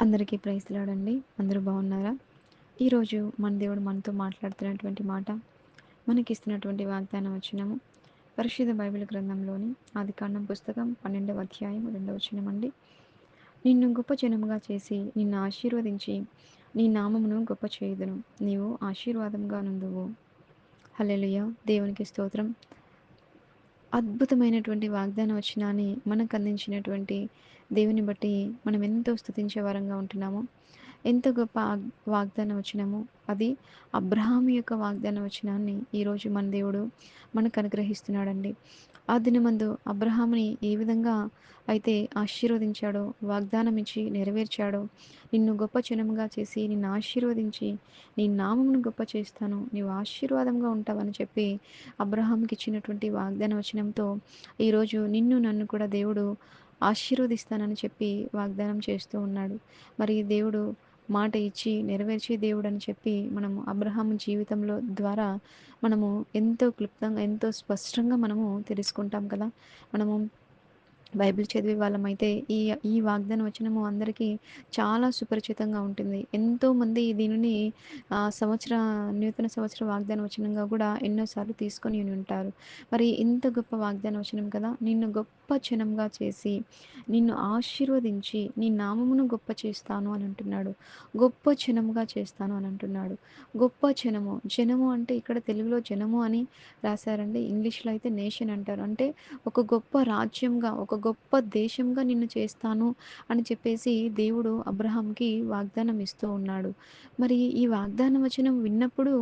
అందరికీ ప్రైస్లాడండి అందరూ బాగున్నారా? ఈరోజు మన దేవుడు మనతో మాట్లాడుతున్నటువంటి మాట మనకి ఇస్తున్నటువంటి వాగ్దానం వచ్చినము పరిశుద్ధ బైబిల్ గ్రంథంలోని ఆదికాండం పుస్తకం పన్నెండవ అధ్యాయం రెండవ వచనం అండి నిన్ను గొప్ప జనముగా చేసి నిన్ను ఆశీర్వదించి నీ నామమును గొప్ప చేయుదును. నీవు ఆశీర్వాదంగా నుందువు హలెలుయ దేవునికి స్తోత్రం. అద్భుతమైనటువంటి వాగ్దాన వచనాన్ని మనకు అందించినటువంటి దేవుని బట్టి మనం ఎంతో స్థుతించే వరంగా ఉంటున్నాము. ఎంత గొప్ప వాగ్దానం వచ్చినామో అది అబ్రహాం యొక్క వాగ్దానం వచ్చినాన్ని ఈరోజు మన దేవుడు మనకు అనుగ్రహిస్తున్నాడండి. ఆ దినమందు అబ్రహాముని ఏ విధంగా అయితే ఆశీర్వదించాడో వాగ్దానం ఇచ్చి నెరవేర్చాడో నిన్ను గొప్ప జనముగా చేసి నిన్ను ఆశీర్వదించి నీ నామమును గొప్ప చేస్తాను నీవు ఆశీర్వాదంగా ఉంటావని చెప్పి అబ్రహాంకి ఇచ్చినటువంటి వాగ్దాన వచనంతో ఈరోజు నిన్ను నన్ను కూడా దేవుడు ఆశీర్వదిస్తానని చెప్పి వాగ్దానం చేస్తూ ఉన్నాడు. మరి దేవుడు మాట ఇచ్చి నెరవేర్చే దేవుడు అని చెప్పి మనము అబ్రహాం జీవితంలో ద్వారా మనము ఎంతో క్లుప్తంగా ఎంతో స్పష్టంగా మనము తెలుసుకుంటాం కదా. మనము బైబిల్ చదివే వాళ్ళమైతే ఈ ఈ వాగ్దానం వచనము అందరికీ చాలా సుపరిచితంగా ఉంటుంది. ఎంతోమంది దీనిని సంవత్సర నూతన సంవత్సర వాగ్దాన వచనంగా కూడా ఎన్నోసార్లు తీసుకొని ఉంటారు. మరి ఇంత గొప్ప వాగ్దాన వచనం కదా? నిన్ను గొప్ప జనంగా చేసి నిన్ను ఆశీర్వదించి నీ నామమును గొప్ప చేస్తాను అని అంటున్నాడు. గొప్ప జనముగా చేస్తాను అని అంటున్నాడు. గొప్ప జనము జనము అంటే ఇక్కడ తెలుగులో జనము అని రాశారండి. ఇంగ్లీష్లో అయితే నేషన్ అంటారు. అంటే ఒక గొప్ప రాజ్యంగా ఒక గొప్ప దేశంగా నిన్ను చేస్తాను అని చెప్పేసి దేవుడు అబ్రహాంకి వాగ్దానం ఇస్తూ ఉన్నాడు. మరి ఈ వాగ్దానం వచనం విన్నప్పుడు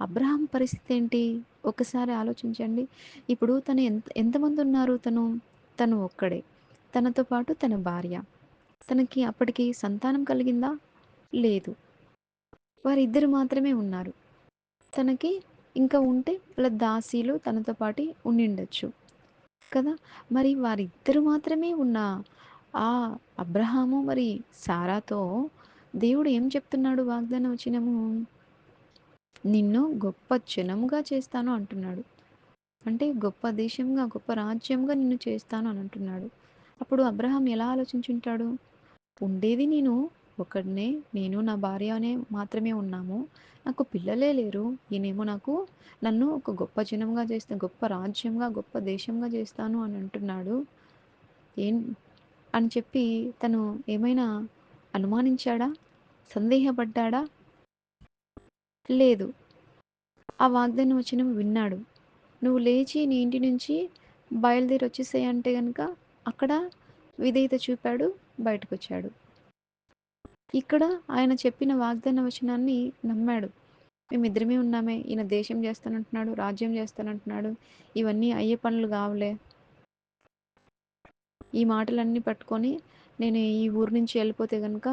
అబ్రహాం పరిస్థితి ఏంటి? ఒకసారి ఆలోచించండి. ఇప్పుడు తను ఎంత ఎంతమంది ఉన్నారు తను? తను ఒక్కడే. తనతో పాటు తన భార్య. తనకి అప్పటికి సంతానం కలిగిందా? లేదు. వారిద్దరు మాత్రమే ఉన్నారు. తనకి ఇంకా ఉంటే వాళ్ళ దాసీలు తనతో పాటు ఉండిండొచ్చు కదా! మరి వారిద్దరు మాత్రమే ఉన్న ఆ అబ్రహాము మరి సారాతో దేవుడు ఏం చెప్తున్నాడు వాగ్దానం వచ్చినము నిన్ను గొప్ప జనముగా చేస్తాను అంటున్నాడు. అంటే గొప్ప దేశంగా గొప్ప రాజ్యంగా నిన్ను చేస్తాను అని అంటున్నాడు. అప్పుడు అబ్రహాం ఎలా ఆలోచించుంటాడు? ఉండేది నేను ఒకడినే నేను నా భార్య అనే మాత్రమే ఉన్నాము. నాకు పిల్లలే లేరు. ఈయనేమో నాకు నన్ను ఒక గొప్ప జనంగా చేస్తాను గొప్ప రాజ్యంగా గొప్ప దేశంగా చేస్తాను అని అంటున్నాడు. ఏం అని చెప్పి తను ఏమైనా అనుమానించాడా? సందేహపడ్డాడా? లేదు. ఆ వాగ్దానం వచ్చిన విన్నాడు. నువ్వు లేచి నీ ఇంటి నుంచి బయలుదేరి వచ్చేసాయి అంటే కనుక అక్కడ విధేయత చూపాడు బయటకు వచ్చాడు ఇక్కడ ఆయన చెప్పిన వాగ్దాన వచనాన్ని నమ్మాడు. మేమిద్దరమే ఉన్నామే. ఈయన దేశం చేస్తానంటున్నాడు రాజ్యం చేస్తానంటున్నాడు. ఇవన్నీ అయ్యే పనులు కావులే. ఈ మాటలన్నీ పట్టుకొని నేను ఈ ఊరు నుంచి వెళ్ళిపోతే కనుక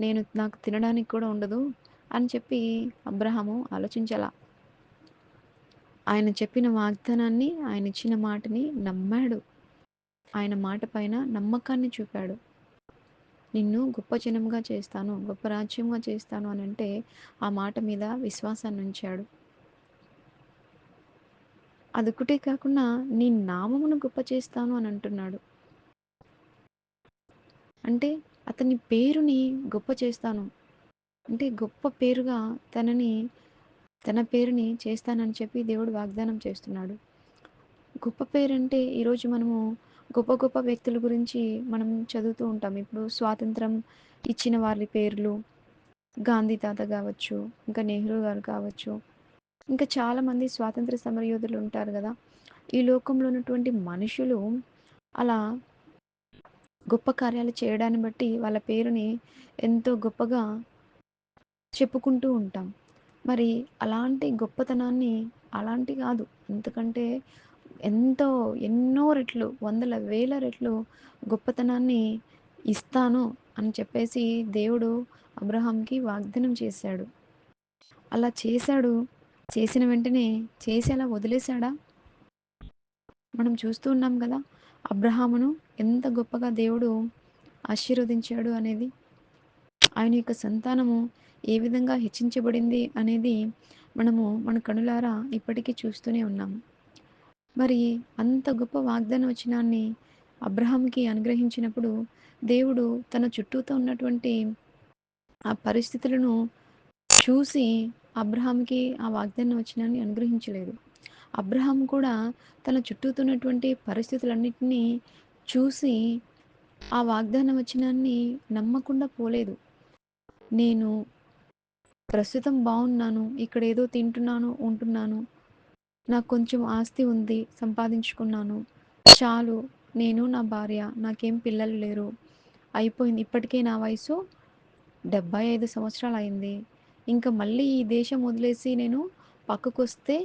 నేను నాకు తినడానికి కూడా ఉండదు అని చెప్పి అబ్రహాము ఆలోచించాల. ఆయన చెప్పిన వాగ్దానాన్ని ఆయన ఇచ్చిన మాటని నమ్మాడు. ఆయన మాట పైన నమ్మకాన్ని చూపాడు. నిన్ను గొప్ప జనంగా చేస్తాను గొప్ప రాజ్యంగా చేస్తాను అని అంటే ఆ మాట మీద విశ్వాసాన్ని ఉంచాడు. అదొకటే కాకుండా నీ నామమును గొప్ప చేస్తాను అని అంటున్నాడు. అంటే అతని పేరుని గొప్ప చేస్తాను. అంటే గొప్ప పేరుగా తనని తన పేరుని చేస్తానని చెప్పి దేవుడు వాగ్దానం చేస్తున్నాడు. గొప్ప పేరు అంటే ఈరోజు మనము గొప్ప గొప్ప వ్యక్తుల గురించి మనం చదువుతూ ఉంటాం. ఇప్పుడు స్వాతంత్రం ఇచ్చిన వారి పేర్లు గాంధీ తాత కావచ్చు ఇంకా నెహ్రూ గారు కావచ్చు ఇంకా చాలామంది స్వాతంత్ర సమరయోధులు ఉంటారు కదా. ఈ లోకంలో ఉన్నటువంటి మనుషులు అలా గొప్ప కార్యాలు చేయడాన్ని బట్టి వాళ్ళ పేరుని ఎంతో గొప్పగా చెప్పుకుంటూ ఉంటాం. మరి అలాంటి గొప్పతనాన్ని అలాంటి కాదు. ఎందుకంటే ఎంతో ఎన్నో రెట్లు వందల వేల రెట్లు గొప్పతనాన్ని ఇస్తాను అని చెప్పేసి దేవుడు అబ్రహాంకి వాగ్దానం చేశాడు. అలా చేశాడు. చేసిన వెంటనే చేసి అలా వదిలేశాడా? మనం చూస్తూ ఉన్నాం కదా అబ్రహామును ఎంత గొప్పగా దేవుడు ఆశీర్వదించాడు అనేది. ఆయన యొక్క సంతానము ఏ విధంగా హెచ్చించబడింది అనేది మనము మన కనులారా ఇప్పటికీ చూస్తూనే ఉన్నాము. మరి అంత గొప్ప వాగ్దాన వచనాన్ని అబ్రహాంకి అనుగ్రహించినప్పుడు దేవుడు తన చుట్టూతో ఉన్నటువంటి ఆ పరిస్థితులను చూసి అబ్రహాంకి ఆ వాగ్దానం వచనాన్ని అనుగ్రహించలేదు. అబ్రహాం కూడా తన చుట్టూతో ఉన్నటువంటి చూసి ఆ వాగ్దానం వచనాన్ని నమ్మకుండా పోలేదు. నేను ప్రస్తుతం బాగున్నాను ఇక్కడ ఏదో తింటున్నాను ఉంటున్నాను నాకు కొంచెం ఆస్తి ఉంది సంపాదించుకున్నాను. చాలు నేను నా భార్య నాకేం పిల్లలు లేరు. అయిపోయింది. ఇప్పటికే నా వయసు డెబ్బై ఐదు సంవత్సరాలు అయింది ఇంకా మళ్ళీ ఈ దేశం వదిలేసి నేను పక్కకు వస్తే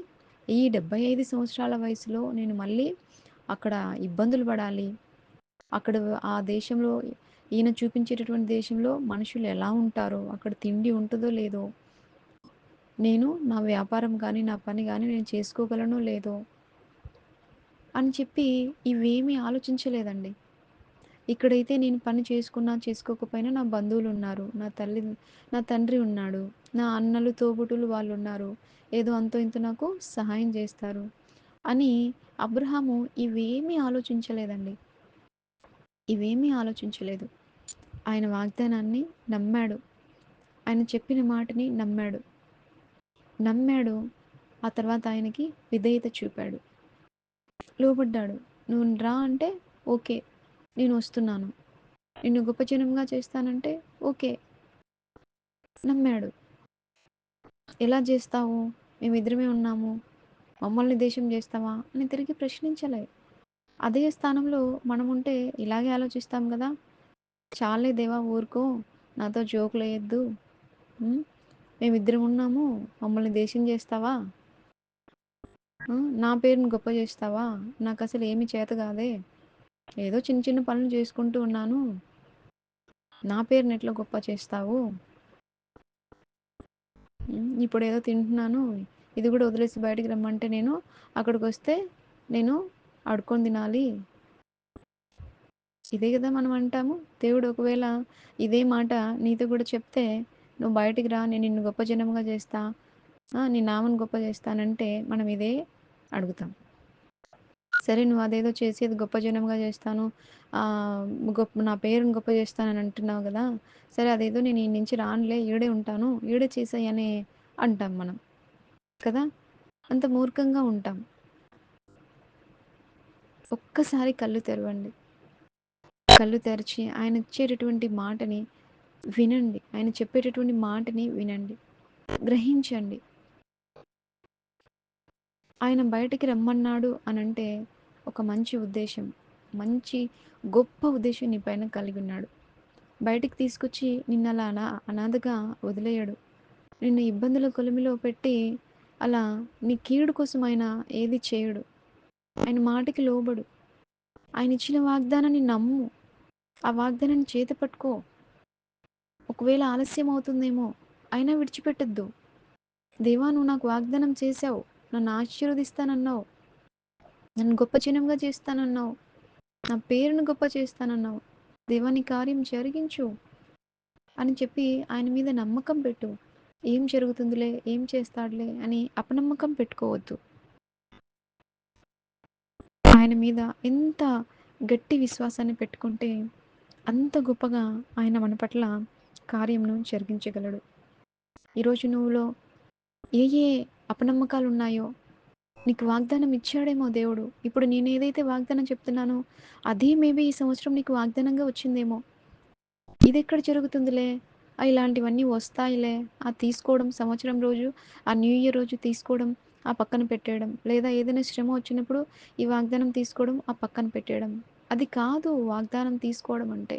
ఈ డెబ్బై ఐదు సంవత్సరాల వయసులో నేను మళ్ళీ అక్కడ ఇబ్బందులు పడాలి. అక్కడ ఆ దేశంలో ఈయన చూపించేటటువంటి దేశంలో మనుషులు ఎలా ఉంటారో అక్కడ తిండి ఉంటుందో లేదో నేను నా వ్యాపారం కానీ నా పని కానీ నేను చేసుకోగలనో లేదో? అని చెప్పి ఇవేమీ ఆలోచించలేదండి. ఇక్కడైతే నేను పని చేసుకున్నా చేసుకోకపోయినా నా బంధువులు ఉన్నారు నా తల్లి నా తండ్రి ఉన్నాడు. నా అన్నలు తోబుటులు వాళ్ళు ఉన్నారు ఏదో అంతో ఇంత నాకు సహాయం చేస్తారు అని అబ్రహాము ఇవేమీ ఆలోచించలేదండి. ఇవేమీ ఆలోచించలేదు. ఆయన వాగ్దానాన్ని నమ్మాడు. ఆయన చెప్పిన మాటని నమ్మాడు. నమ్మాడు. ఆ తర్వాత ఆయనకి విధేయత చూపాడు. లోబడ్డాడు. నువ్వు రా అంటే ఓకే. నేను వస్తున్నాను. నిన్ను గొప్ప జనంగా చేస్తానంటే ఓకే. నమ్మాడు. ఎలా చేస్తావు? మేమిద్దరమే ఉన్నాము. మమ్మల్ని దేశం చేస్తావా? అని తిరిగి ప్రశ్నించలే. అదే స్థానంలో మనం ఉంటే ఇలాగే ఆలోచిస్తాం కదా. చాలే దేవా ఊరుకో. నాతో జోకులు వేయద్దు. మేమిద్దరం ఉన్నాము. మమ్మల్ని దేశం చేస్తావా? నా పేరుని గొప్ప చేస్తావా? నాకు అసలు ఏమి చేత కాదే. ఏదో చిన్న చిన్న పనులు చేసుకుంటూ ఉన్నాను. నా పేరుని ఎట్లా గొప్ప చేస్తావు? ఇప్పుడు ఏదో తింటున్నాను. ఇది కూడా వదిలేసి బయటికి రమ్మంటే నేను అక్కడికి వస్తే నేను అడుకొని తినాలి. ఇదే కదా మనం అంటాము. దేవుడు ఒకవేళ ఇదే మాట నీతో కూడా చెప్తే నువ్వు బయటికి రా నేను నిన్ను గొప్ప జనముగా చేస్తా నీ నామను గొప్ప చేస్తానంటే మనం ఇదే అడుగుతాం. సరే నువ్వు అదేదో చేసి అది గొప్ప జనంగా చేస్తాను గొప్ప నా పేరుని గొప్ప చేస్తానని అంటున్నావు కదా సరే అదేదో నేను ఈ నుంచి రానులే ఈడే ఉంటాను ఈడే చేసాయని అంటాం మనం కదా? అంత మూర్ఖంగా ఉంటాం. ఒక్కసారి కళ్ళు తెరవండి. కళ్ళు తెరిచి ఆయన ఇచ్చేటటువంటి మాటని వినండి. ఆయన చెప్పేటటువంటి మాటని వినండి. గ్రహించండి. ఆయన బయటికి రమ్మన్నాడు అని అంటే ఒక మంచి ఉద్దేశం. మంచి గొప్ప ఉద్దేశం నీ పైన కలిగి ఉన్నాడు. బయటికి తీసుకొచ్చి నిన్ను అలా అనా అనాథగా వదిలేయడు. నిన్ను ఇబ్బందుల కొలిమిలో పెట్టి అలా నీ కీడు కోసం ఆయన ఏది చేయడు. ఆయన మాటకి లోబడు. ఆయన ఇచ్చిన వాగ్దానాన్ని నమ్ము. ఆ వాగ్దానాన్ని చేత పట్టుకో ఒకవేళ ఆలస్యం అవుతుందేమో అయినా విడిచిపెట్టద్దు. దేవా నువ్వు నాకు వాగ్దానం చేశావు. నన్ను ఆశీర్వదిస్తానన్నావు. నన్ను గొప్ప జనంగా చేస్తానన్నావు. నా పేరును గొప్ప చేస్తానన్నావు. దేవాని కార్యం జరిగించు అని చెప్పి ఆయన మీద నమ్మకం పెట్టు. ఏం జరుగుతుందిలే ఏం చేస్తాడులే అని అపనమ్మకం పెట్టుకోవద్దు. ఆయన మీద ఎంత గట్టి విశ్వాసాన్ని పెట్టుకుంటే అంత గొప్పగా ఆయన మన పట్ల కార్యంను జరిగించగలడు. ఈరోజు నువ్వులో ఏ ఏ అపనమ్మకాలు ఉన్నాయో నీకు వాగ్దానం ఇచ్చాడేమో దేవుడు. ఇప్పుడు నేను ఏదైతే వాగ్దానం చెప్తున్నానో అదే మేబీ ఈ సంవత్సరం నీకు వాగ్దానంగా వచ్చిందేమో. ఇది ఎక్కడ జరుగుతుందిలే ఇలాంటివన్నీ వస్తాయిలే. ఆ తీసుకోవడం సంవత్సరం రోజు ఆ న్యూ ఇయర్ రోజు తీసుకోవడం ఆ పక్కన పెట్టేయడం లేదా ఏదైనా శ్రమ వచ్చినప్పుడు ఈ వాగ్దానం తీసుకోవడం ఆ పక్కన పెట్టేయడం. అది కాదు వాగ్దానం తీసుకోవడం అంటే.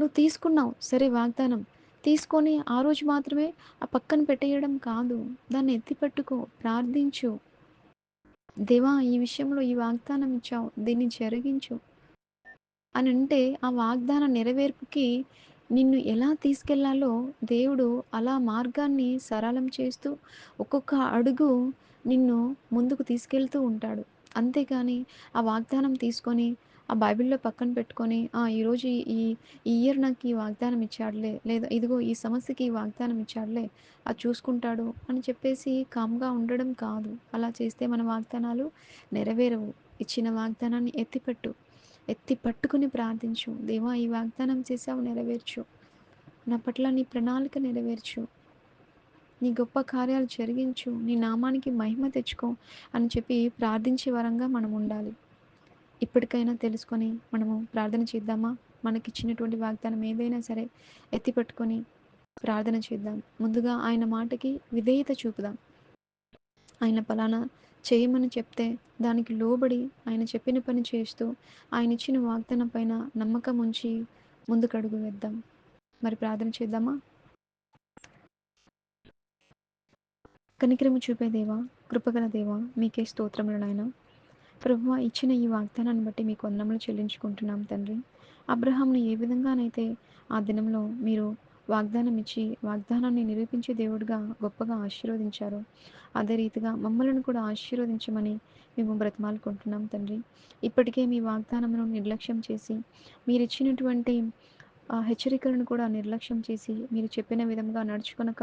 నువ్వు తీసుకున్నావు. సరే వాగ్దానం. తీసుకొని ఆ రోజు మాత్రమే ఆ పక్కన పెట్టేయడం కాదు. దాన్ని ఎత్తిపెట్టుకో ప్రార్థించు. దేవా ఈ విషయంలో ఈ వాగ్దానం ఇచ్చావు. దీన్ని జరిగించు. అని అంటే ఆ వాగ్దాన నెరవేర్పుకి నిన్ను ఎలా తీసుకెళ్ళాలో దేవుడు అలా మార్గాన్ని సరళం చేస్తూ ఒక్కొక్క అడుగు నిన్ను ముందుకు తీసుకెళ్తూ ఉంటాడు. అంతేకాని ఆ వాగ్దానం తీసుకొని ఆ బైబిల్లో పక్కన పెట్టుకొని "ఆ, ఈరోజు ఈ ఈ ఈ ఇయర్ నాకు ఈ వాగ్దానం ఇచ్చాడులే లేదా ఇదిగో ఈ సమస్యకి ఈ వాగ్దానం ఇచ్చాడులే అది చూసుకుంటాడు అని చెప్పేసి కామ్గా ఉండడం కాదు. అలా చేస్తే మన వాగ్దానాలు నెరవేరవు. ఇచ్చిన వాగ్దానాన్ని ఎత్తిపెట్టు ఎత్తి పట్టుకుని ప్రార్థించు. దేవా ఈ వాగ్దానం చేసావు నెరవేర్చు. నా పట్ల నీ ప్రణాళిక నెరవేర్చు. నీ గొప్ప కార్యాలు జరిగించు. నీ నామానికి మహిమ తెచ్చుకో అని చెప్పి ప్రార్థించే వరంగా మనం ఉండాలి. ఇప్పటికైనా తెలుసుకొని మనము ప్రార్థన చేద్దామా? మనకిచ్చినటువంటి వాగ్దానం ఏదైనా సరే ఎత్తిపెట్టుకొని ప్రార్థన చేద్దాం. ముందుగా ఆయన మాటకి విధేయత చూపుదాం. ఆయన పలానా చేయమని చెప్తే దానికి లోబడి ఆయన చెప్పిన పని చేస్తూ ఆయన ఇచ్చిన వాగ్దానం పైన నమ్మకం ఉంచి ముందుకు అడుగు వేద్దాం. మరి ప్రార్థన చేద్దామా? కనికరము చూపే దేవా కృపగల దేవా మీకే స్తోత్రములు నాయన. ప్రభు ఇచ్చిన ఈ వాగ్దానాన్ని బట్టి మీకు వందనములు చెల్లించుకుంటున్నాం తండ్రి. అబ్రహాంను ఏ విధంగానైతే ఆ దినంలో మీరు వాగ్దానం ఇచ్చి వాగ్దానాన్ని నిరూపించే దేవుడిగా గొప్పగా ఆశీర్వదించారు అదే రీతిగా మమ్మల్ని కూడా ఆశీర్వదించమని మేము బ్రతమాలుకుంటున్నాం తండ్రి. ఇప్పటికే మీ వాగ్దానమును నిర్లక్ష్యం చేసి మీరు ఇచ్చినటువంటి హెచ్చరికలను కూడా నిర్లక్ష్యం చేసి మీరు చెప్పిన విధంగా నడుచుకొనక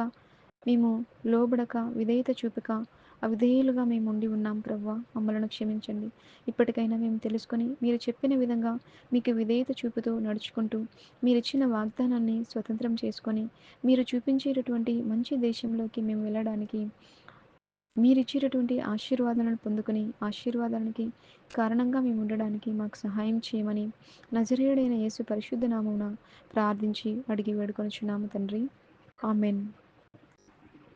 మేము లోబడక విధేయత చూపక అవిధేయులుగా మేము ఉండి ఉన్నాం ప్రవ్వ మమ్మలను క్షమించండి. ఇప్పటికైనా మేము తెలుసుకొని మీరు చెప్పిన విధంగా మీకు విధేయత చూపుతూ నడుచుకుంటూ మీరిచ్చిన వాగ్దానాన్ని స్వతంత్రం చేసుకొని మీరు చూపించేటటువంటి మంచి దేశంలోకి మేము వెళ్ళడానికి మీరిచ్చేటటువంటి ఆశీర్వాదాలను పొందుకుని ఆశీర్వాదానికి కారణంగా మేము ఉండడానికి మాకు సహాయం చేయమని నజరేయుడైన యేసు పరిశుద్ధ నామమున ప్రార్థించి అడిగి వేడుకొనిచున్నాము తండ్రి. ఆమెన్.